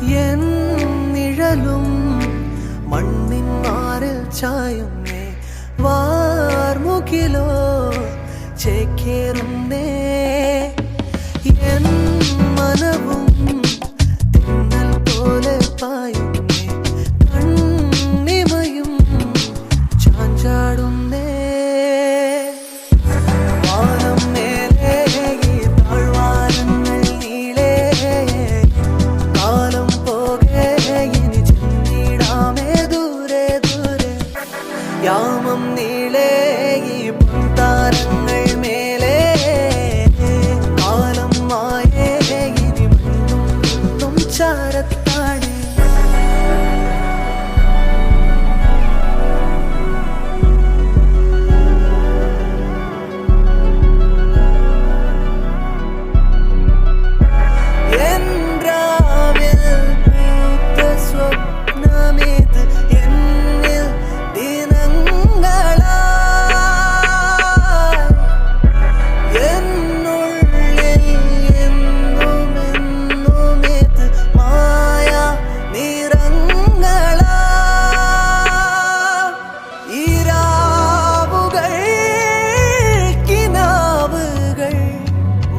N നിഴലും മണ്ണിൻ മാറിൽ ചായുന്നേ വാർമുകിലോ ചേക്കേറുന്നേ. യാമം നീളേ താരങ്ങൾ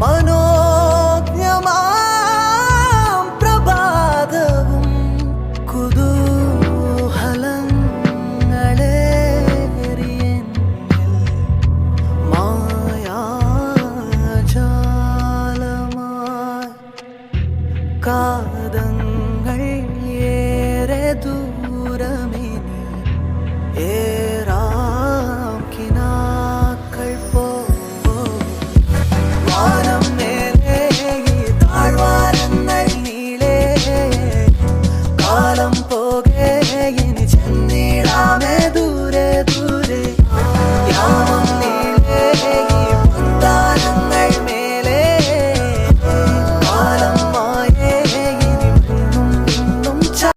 മനോജ്ഞമാം പ്രഭാതവും കുതൂഹലങ്ങളേറിയൻ മായാജാലമായി കാതം